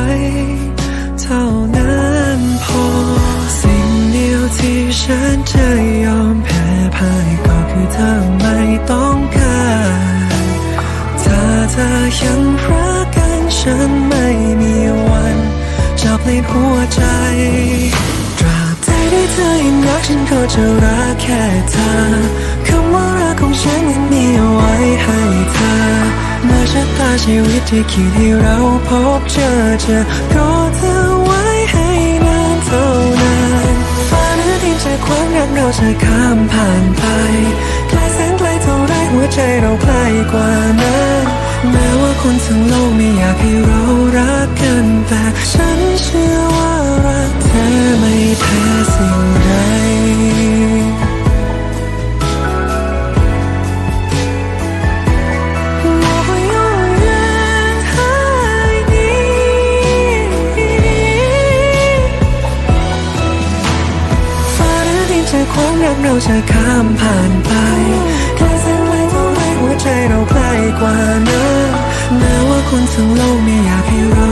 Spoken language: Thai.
ฉันจะยอมแพ้พ่ายก็คือเธอไม่ต้องการถ้าเธอยังรักกันฉันไม่มีวันจะเปลี่ยนหัวใจตราบใดที่เธอยังรักฉันก็จะรักแค่เธอคำว่ารักของฉันนั้นมีเอาไว้ให้เธอเมื่อชะตาชีวิตที่คิดให้เราพบเจอจะรอเธอ จะข้ามผ่านไปไกลแสนไกลเท่าไรหัวใจเราใกล้กว่านั้นแม้ว่าคนทั้งโลกไม่อยากให้เรา จความรักเราจะข้ามผ่านไปแค่เสนไหลเท่าไรหัวใจเราใกล้กว่านั้นแม้ว่าคนทั้งโลกไม่อยากให้เรา